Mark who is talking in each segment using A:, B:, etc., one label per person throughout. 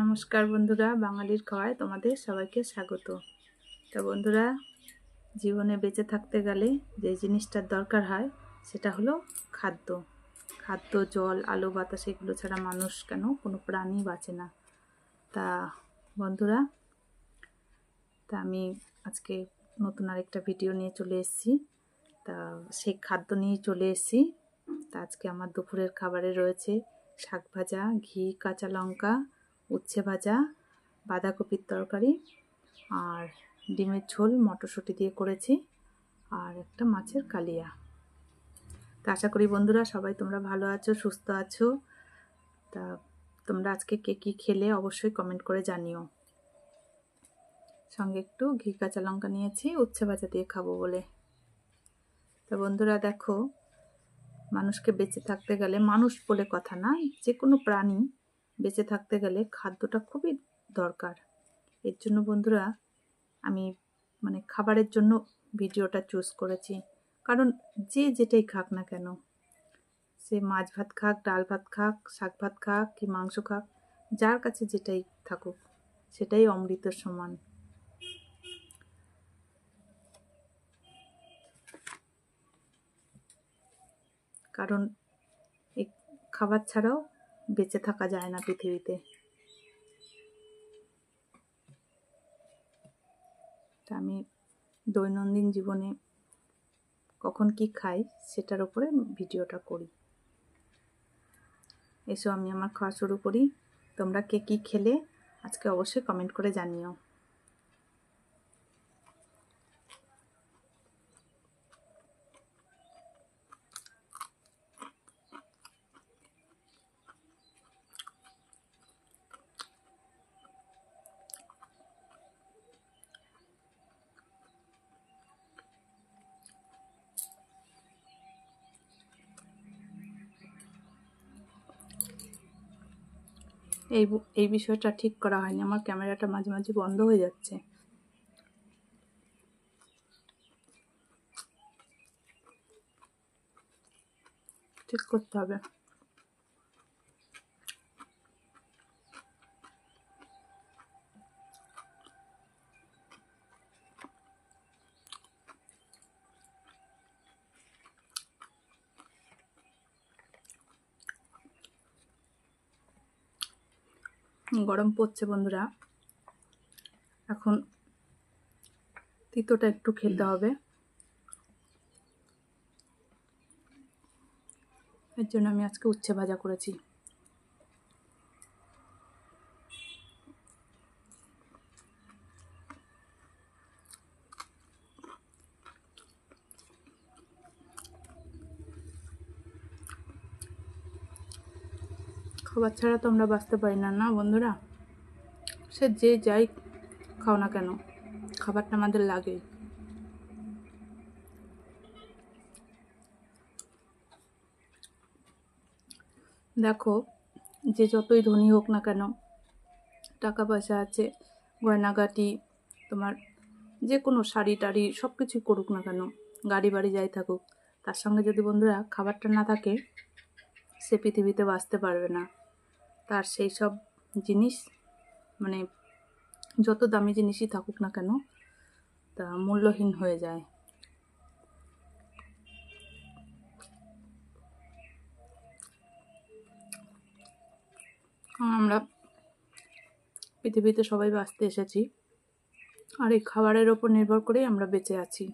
A: নমস্কার বন্ধুরা, বাঙালির খাওয়ায় তোমাদের সবাইকে স্বাগত। তো বন্ধুরা, জীবনে বেঁচে থাকতে গেলে যে জিনিসটার দরকার হয়, সেটা হলো খাদ্য। খাদ্য, জল, আলো, বাতাস, এগুলো ছাড়া মানুষ কেন কোনো প্রাণী বাঁচে না। তা বন্ধুরা, তা আমি আজকে নতুন আরেকটা ভিডিও নিয়ে চলে এসেছি। তা সেই খাদ্য নিয়ে চলে এসেছি। তা আজকে আমার দুপুরের খাবারে রয়েছে শাক ভাজা, ঘি, কাঁচা লঙ্কা উচ্ছে ভাজা, বাঁধাকপির তরকারি আর ডিমের ঝোল মটরশুঁটি দিয়ে করেছি আর একটা মাছের কালিয়া। তা আশা করি বন্ধুরা সবাই তোমরা ভালো আছো, সুস্থ আছো। তা তোমরা আজকে কে কী খেলে অবশ্যই কমেন্ট করে জানিও। সঙ্গে একটু ঘি, কাঁচা লঙ্কা নিয়েছি, উচ্ছে ভাজা দিয়ে খাব বলে। তা বন্ধুরা দেখো, মানুষকে বেঁচে থাকতে গেলে মানুষ বলে কথা না যে কোনো প্রাণী বেঁচে থাকতে গেলে খাদ্যটা খুবই দরকার। এর জন্য বন্ধুরা, আমি মানে খাবারের জন্য ভিডিওটা চুজ করেছি। কারণ যে যেটাই খাক না কেন, সে মাছ ভাত খাক, ডাল ভাত খাক, শাক ভাত খাক কি মাংস খাক, যার কাছে যেটাই থাকুক, সেটাই অমৃতের সমান। কারণ খাবার ছাড়াও বেঁচে থাকা যায় না পৃথিবীতে। আমি দৈনন্দিন জীবনে কখন কি খাই সেটার উপরে ভিডিওটা করি। এসো আমি আমার খাওয়া শুরু করি। তোমরা কে কী খেলে আজকে অবশ্যই কমেন্ট করে জানিও। এই এই বিষয়টা ঠিক করা হয়নি। আমার ক্যামেরাটা মাঝে মাঝে বন্ধ হয়ে যাচ্ছে। ঠিক করতে হবে। গরম পড়ছে বন্ধুরা। এখন তিতোটা একটু খেতে হবে। এর জন্য আমি আজকে উচ্ছে ভাজা করেছি। খাবার ছাড়া তো আমরা বাঁচতে পারি না না বন্ধুরা? সে যে যাই খাও না কেন, খাবারটা আমাদের লাগে। দেখো, যে যতই ধনী হোক না কেন টাকা পয়সা আছে, গয়নাগাটি, তোমার যে কোনো শাড়ি টাড়ি সব কিছুই করুক না কেন, গাড়ি বাড়ি যাই থাকুক, তার সঙ্গে যদি বন্ধুরা খাবারটা না থাকে, সে পৃথিবীতে বাঁচতে পারবে না। তার সেই সব জিনিস মানে যত দামি জিনিসই থাকুক না কেন, তা মূল্যহীন হয়ে যায়। আমরা পৃথিবীতে সবাই বাঁচতে এসেছি। আর এই খাবারের ওপর নির্ভর করেই আমরা বেঁচে আছি।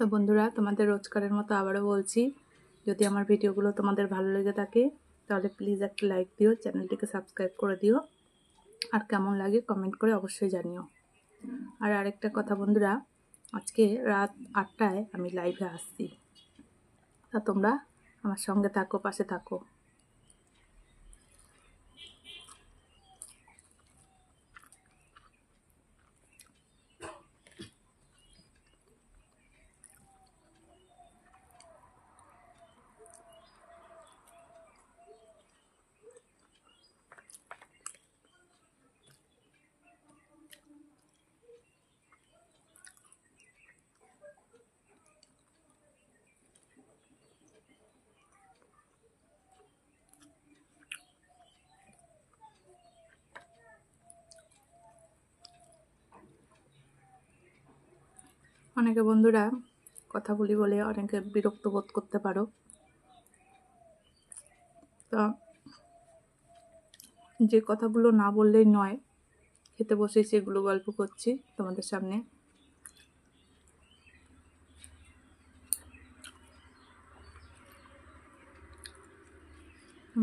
A: তো বন্ধুরা, তোমাদের রোজকারের মতো আবারও বলছি, যদি আমার ভিডিওগুলো তোমাদের ভালো লেগে থাকে, তাহলে প্লিজ একটা লাইক দিও, চ্যানেলটিকে সাবস্ক্রাইব করে দিও। আর কেমন লাগে কমেন্ট করে অবশ্যই জানিও। আর আরেকটা কথা বন্ধুরা, আজকে রাত আটটায় আমি লাইভে আসছি। তা তোমরা আমার সঙ্গে থাকো, পাশে থাকো। অনেকে বন্ধুরা কথা বলি বলে অনেকে বিরক্ত বোধ করতে পারো। তা যে কথাগুলো না বললেই নয়, খেতে বসে সেগুলো গল্প করছি তোমাদের সামনে।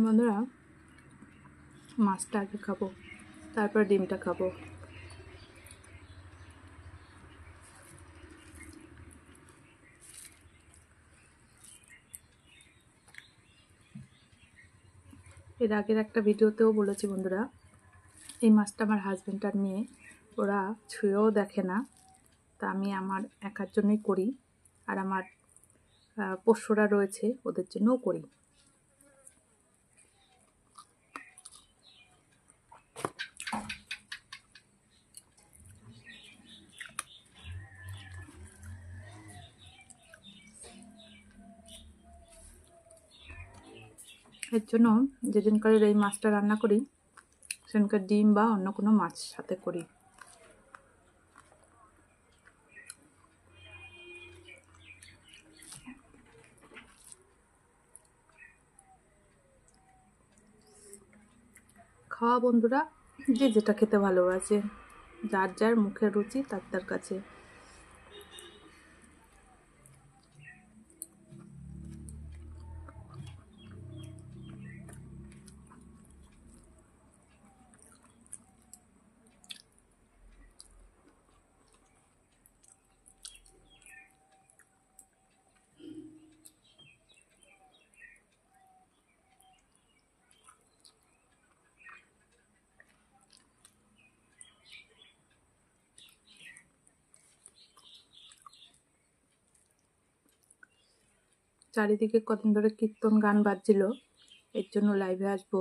A: বন্ধুরা, মাছটা আগে খাব, তারপর ডিমটা খাব। এর আগের একটা ভিডিওতেও বলেছি বন্ধুরা, এই মাছটা আমার হাজব্যান্ড আর মেয়ে, ওরা ছুঁয়েও দেখে না। তা আমি আমার একার জন্যই করি, আর আমার পোষ্যরা রয়েছে, ওদের জন্যও করি। এর জন্য যেদিনকার এই মাছটা রান্না করি, সেদিনকার ডিম বা অন্য কোনো মাছ সাথে করি। খাওয়া বন্ধুরা, যে যেটা খেতে ভালোবাসে, যার যার মুখের রুচি, তার তার কাছে। চারিদিকে কদিন ধরে কীর্তন গান বাজছিল। এর জন্য লাইভে আসব।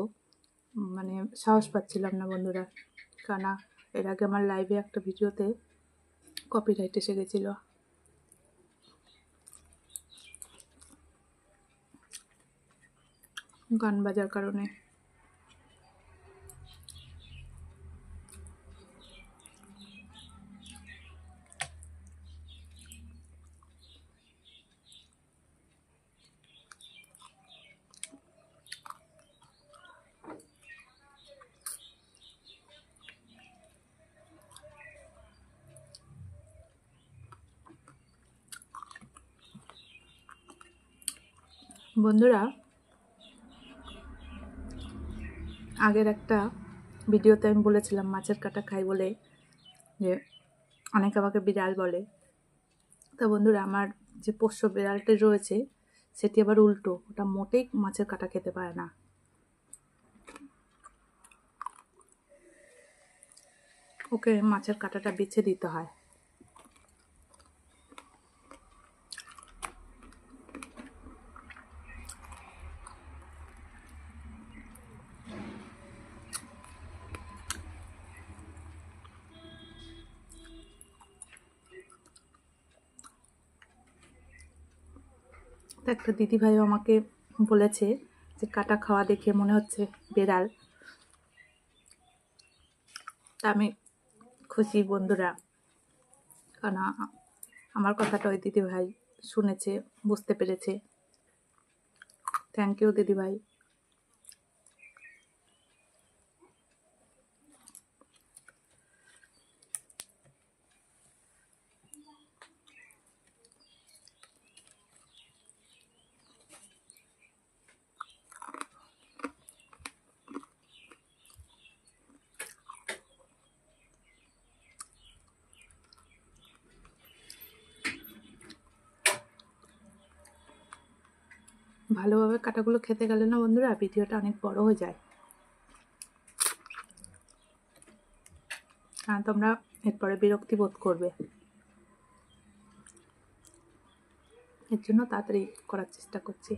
A: মানে সাহস পাচ্ছিলাম না বন্ধুরা। কানা এর আগে আমার লাইভে একটা ভিডিওতে কপিরাইট এসে গেছিল। গান বাজার কারণে। বন্ধুরা, আগের একটা ভিডিওতে আমি বলেছিলাম, মাছের কাটা খাই বলে যে অনেকে আমাকে বিড়াল বলে। তা বন্ধুরা, আমার যে পোষ্য বিড়ালটি রয়েছে, সেটি আবার উল্টো। ওটা মোটেই মাছের কাটা খেতে পারে না। ওকে মাছের কাঁটাটা বেছে দিতে হয়। তো একটা দিদিভাইও আমাকে বলেছে যে কাটা খাওয়া দেখে মনে হচ্ছে বেড়াল। আমি খুশি বন্ধুরা। কারণ আমার কথাটা ওই দিদিভাই শুনেছে, বুঝতে পেরেছে। থ্যাংক ইউ দিদিভাই। ভালোভাবে কাটাগুলো খেতে গেলে না বন্ধুরা, ভিডিওটা অনেক বড় হয়ে যায়। কারণ তোমরা এরপরে বিরক্তি বোধ করবে। এর জন্য তাড়াতাড়ি করার চেষ্টা করছি।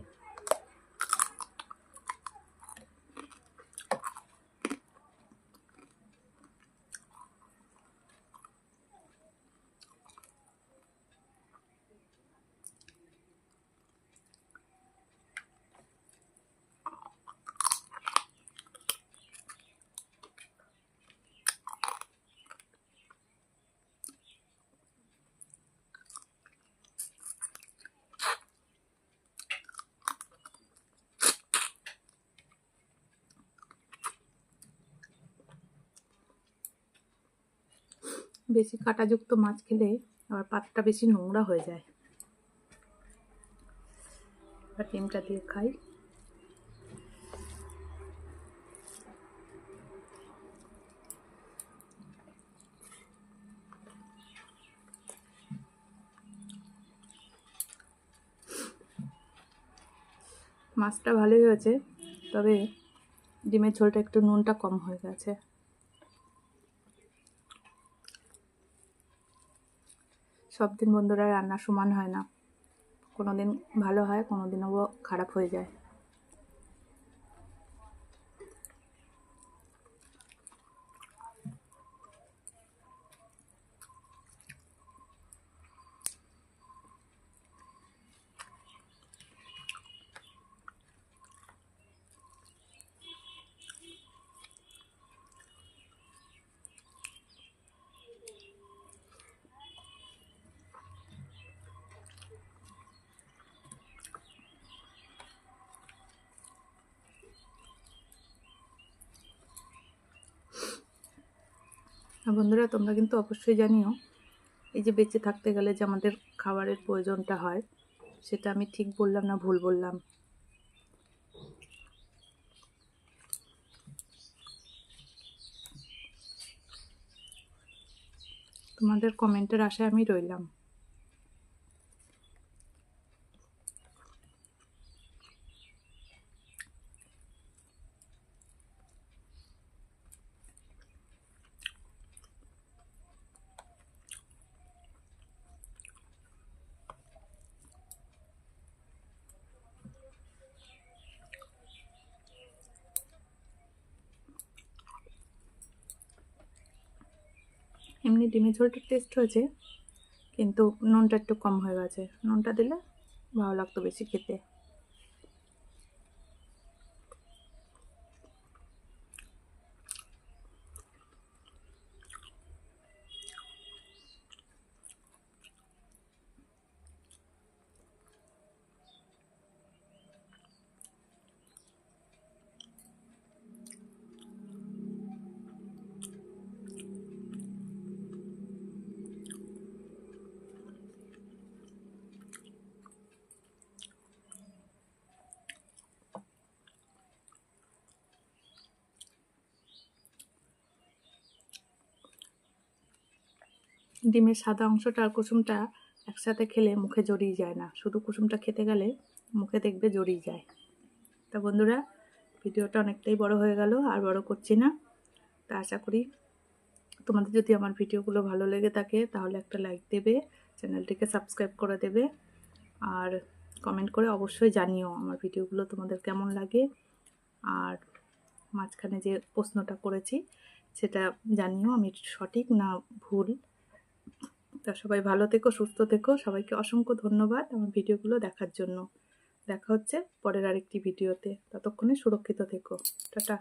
A: বেশি কাঁটাযুক্ত মাছ খেলে আবার পাতটা বেশি নোংরা হয়ে যায়। ডিমটা দিয়ে খাই। মাছটা ভালোই হয়েছে, তবে ডিমের ঝোলটা একটু নুনটা কম হয়ে গেছে। সব দিন বন্ধুরা রান্না সমান হয় না। কোনো দিন ভালো হয় কোনো দিনও খারাপ হয়ে যায়। বন্ধুরা, তোমরা কিন্তু অবশ্যই জানিও, এই যে বেঁচে থাকতে গেলে যে আমাদের খাবারের প্রয়োজনটা হয়, সেটা আমি ঠিক বললাম না ভুল বললাম? তোমাদের কমেন্টের আশায় আমি রইলাম। এমনি ডিমের ঝোলটা টেস্ট হয়েছে, কিন্তু নুনটা একটু কম হয়ে গেছে। নুনটা দিলে ভালো লাগতো বেশি খেতে। ডিমের সাদা অংশটা আর কুসুমটা একসাথে খেলে মুখে জড়িয়ে যায় না। শুধু কুসুমটা খেতে গেলে মুখে দেখবে জড়িয়ে যায়। তা বন্ধুরা, ভিডিওটা অনেকটাই বড় হয়ে গেল, আর বড় করছি না। তা আশা করি তোমাদের যদি আমার ভিডিওগুলো ভালো লেগে থাকে, তাহলে একটা লাইক দেবে, চ্যানেলটিকে সাবস্ক্রাইব করে দেবে, আর কমেন্ট করে অবশ্যই জানিও আমার ভিডিওগুলো তোমাদের কেমন লাগে। আর মাঝখানে যে প্রশ্নটা করেছি, সেটা জানিও, আমি সঠিক না ভুল? তা সবাই ভালো থেকো, সুস্থ থেকো। সবাইকে অসংখ্য ধন্যবাদ আমার ভিডিওগুলো দেখার জন্য। দেখা হচ্ছে পরের আরেকটি ভিডিওতে। ততক্ষণে সুরক্ষিত থেকো। টাটা।